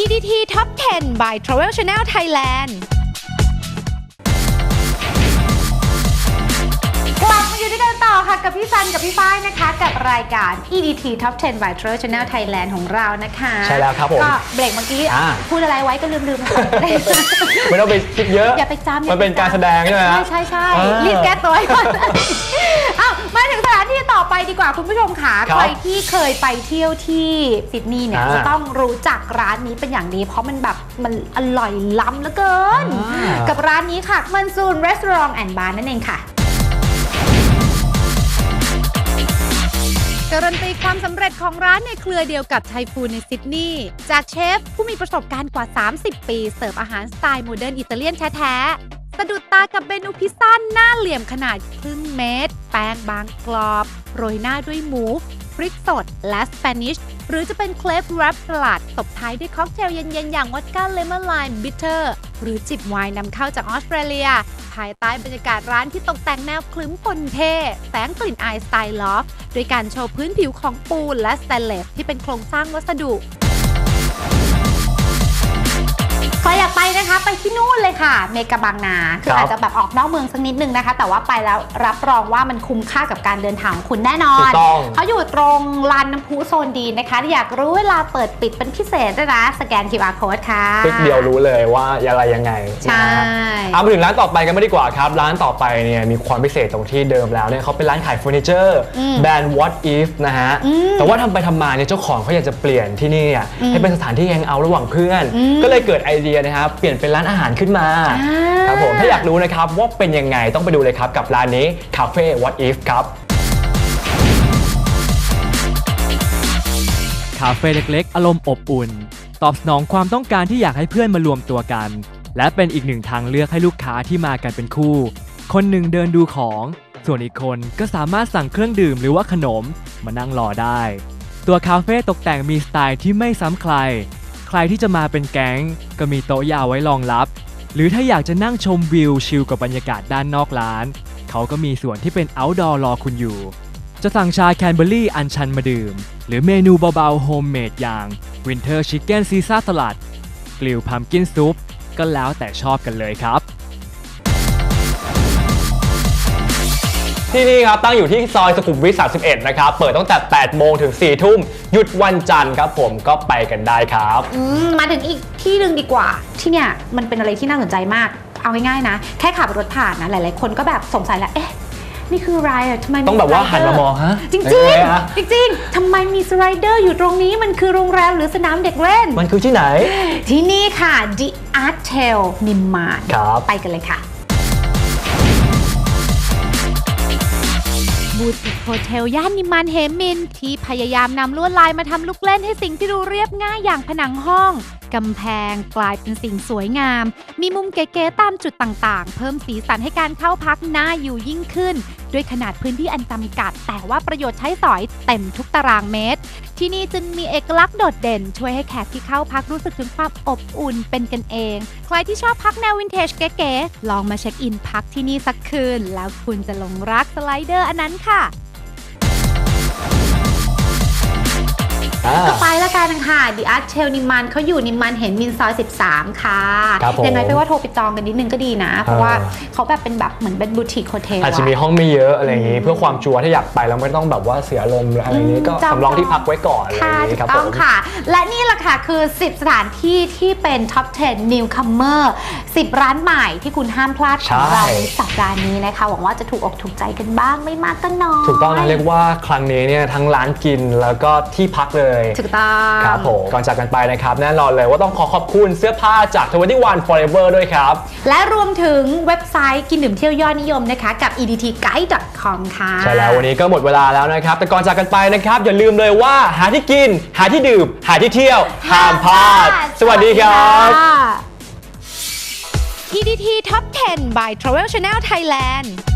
EDT Top 10 by Travel Channel Thailand กลับมาอยู่ด้วยกันต่อค่ะกับพี่ซันกับพี่ฝ้ายนะคะ กับรายการ EDT Top 10 by Travel Channel Thailand ของเรานะคะใช่แล้วครับผมก็เบรกเมื่อกี้อ่า พูดอะไรไว้ก็ลืมๆไปไม่ต้องไปคิดเยอะอย่าไปจำอย่มันเป็นไจำการแสดงใช่ไหมฮะ ใช่ใช่อ่ารีบแก้ตัวให้ก่อนอ้าวมาถึงส ถานที่ต่อไปดีกว่าคุณผู้ชมค่ะครับใครที่เคยไปเที่ยวที่ซิดนีย์เนี่ยอ่าจะต้องรู้จักร้านนี้เป็นอย่างดี เพราะมันแบบมันอร่อยล้ำเหลือเกินอ่ากักับร้านนี้ค่ะมันซูนรีสอร์ทแอนด์บาร์นั่นเองค่ะการันตีความสำเร็จของร้านในเครือเดียวกับไทฟูในซิดนีย์จากเชฟผู้มีประสบการณ์กว่า 30 ปี เสิร์ฟอาหารสไตล์โมเดิร์นอิตาเลียนแท้ๆ สะดุดตากับเมนูพิซซ่าหน้าเหลี่ยมขนาดครึ่งเมตร แป้งบางกรอบ โรยหน้าด้วยหมู พริกสด และสเปนิช หรือจะเป็นเคลฟแรปสลัด ตบท้ายด้วยค็อกเทลเย็นๆ อย่างวอดก้าเลมอนไลม์บิทเตอร์ หรือจิบไวน์นำเข้าจากออสเตรเลีย ภายใต้บรรยากาศร้านที่ตกแต่งแนวคลึ้มปนเท่แฝงกลิ่นอายสไตล์ลอฟโดยการโชว์พื้นผิวของปูนและสแตนเลสที่เป็นโครงสร้างวัสดุ ใครอยากไปนะคะไปที่นู่นเลยค่ะ เมกะบางนาคือครับอาจจะแบบออกนอกเมืองสักนิดนึงนะคะ แต่ว่าไปแล้วรับรองว่ามันคุ้มค่ากับการเดินทางของคุณแน่นอถูนกต้อง เขาอยู่ตรงลานน้ำพุโซนดีนะคะถ้าอยากรู้เวลาเปิดปิดเป็นพิเศษด้วยนะสแกน QR code ค่ะ คลิกเดียวรู้เลยว่าอะไรยังไงใช่ นะฮะเอามาถึงร้านต่อไปกันไม่ดีกว่าครับ ร้านต่อไปเนี่ยมีความพิเศษตรงที่เดิมแล้วเนี่ยเขาเป็นร้านขายเฟอร์นิเจอร์อืมแบรนด์ What If นะฮะ อืมแต่ว่าทำไปทำมาเนี่ยเจ้าของเขาอยากจะเปลี่ยนที่นี่อะอืมให้เป็นสถานที่แฮงเอาท์ระหว่างเพื่อน อืมก็เลยเกิดไอเดียนะครับเปลี่ยนเป็นร้านอาหารขึ้นมาอ่าครับผมถ้าอยากรู้นะครับว่าเป็นยังไงต้องไปดูเลยครับกับร้านนี้ Cafe What If ครับคาเฟ่เล็กๆ อารมณ์อบอุ่น ตอบสนองความต้องการที่อยากให้เพื่อนมารวมตัวกัน และเป็นอีกหนึ่งทางเลือกให้ลูกค้าที่มากันเป็นคู่ คนหนึ่งเดินดูของ ส่วนอีกคนก็สามารถสั่งเครื่องดื่มหรือว่าขนมมานั่งรอได้ ตัวคาเฟ่ตกแต่งมีสไตล์ที่ไม่ซ้ำใคร ใครที่จะมาเป็นแก๊ง ก็มีโต๊ะยาวไว้รองรับ หรือถ้าอยากจะนั่งชมวิวชิลกับบรรยากาศด้านนอกร้าน เขาก็มีส่วนที่เป็น outdoor รอคุณอยู่ จะสั่งชาแคนเบอรี่อันชันมาดื่ม หรือเมนูเบาๆโฮมเมดอย่าง Winter Chicken Caesar Salad กลิวพัมกินซุปก็แล้วแต่ชอบกันเลยครับ ที่นี่ครับตั้งอยู่ที่ซอยสุขุมวิท 31 นะครับ เปิดตั้งแต่ 8 โมงถึง 4 ทุ่ม หยุดวันจันทร์ครับผมก็ไปกันได้ครับ อืมมาถึงอีกที่หนึ่งดีกว่า ที่เนี่ยมันเป็นอะไรที่น่าสนใจมาก เอาง่ายๆนะ แค่ขับรถผ่านนะ หลายๆ คนก็แบบสงสัยแล้ว เอ๊ะ นี่คืออะไรอะทำไมมีต้องแบบว่าสไลหันเดอมามองฮะจริงเอ๊ะฮะ ๆจริงๆทำไมมีสไลเดอร์อยู่ตรงนี้มันคือโรงแรมหรือสนามเด็กเล่น มันคือที่ไหนที่นี่ค่ะ The Art Tail นิมมานครับ ไปกันเลยค่ะ บูติกโฮเทลย่านนิมานเฮมิน ที่พยายามนำลวดลายมาทำลูกเล่นให้สิ่งที่ดูเรียบง่ายอย่างผนังห้อง กำแพง กลายเป็นสิ่งสวยงาม มีมุมเก๋ๆตามจุดต่างๆ เพิ่มสีสันให้การเข้าพักน่าอยู่ยิ่งขึ้น ด้วยขนาดพื้นที่อันจำกัด แต่ว่าประโยชน์ใช้สอยเต็มทุกตารางเมตร ที่นี่จึงมีเอกลักษณ์โดดเด่น ช่วยให้แขกที่เข้าพักรู้สึกถึงความอบอุ่นเป็นกันเอง ใครที่ชอบพักแนววินเทจเก๋ๆลองมาเช็คอินพักที่นี่สักคืน แล้วคุณจะหลงรักสไลเดอร์อันนั้นค่ะ อ่าต่อไปละกันค่ะ The Art Tail นิมมานเขาอยู่นิมมานเห็นมินซอย 13 ค่ะครับผมยังไงไปว่าโทรไปจองกันนิดนึงก็ดีนะ เพราะว่าเขาแบบเป็นแบบเหมือนเป็นบูติกโฮเทลอาจจะมีห้องไม่เยอะอะไรอย่างนี้ เพื่อความชัวร์ถ้าอยากไปแล้วไม่ต้องแบบว่าเสียลมณ์หรืออะไรอย่างนี้ก็สำรองที่พักไว้ก่อนอะไรอค่ะย่างถูนี้กครับต้องผมค่ะ และนี่แหละค่ะคือ 10 สถานที่ที่เป็น Top 10 Newcomer 10 ร้านใหม่ที่คุณห้ามพลาดของเราในสัปดาห์นี้นะคะหวังว่าจะถูกอกถูกใจกันบ้างไม่มากก็น้อยถูกต้องนะเรียกว่าครั้งนี้เนี่ยทั้งร้านกินแล้วก็ที่พักเลยถูกต้อง ครับผมก่อนจากกันไปนะครับ แน่นอนเลยว่าต้องขอขอบคุณเสื้อผ้าจาก21 Forever ด้วยครับ และรวมถึงเว็บไซต์กินดื่มเที่ยวยอดนิยมนะคะ กับ edtguide.com ค่ะ ใช่แล้ววันนี้ก็หมดเวลาแล้วนะครับ แต่ก่อนจากกันไปนะครับ อย่าลืมเลยว่าหาที่กิน หาที่ดื่ม หาที่เที่ยวห้ามพลาด สวัสดีครับสวัสดีค่ะ EDT Top 10 by Travel Channel Thailand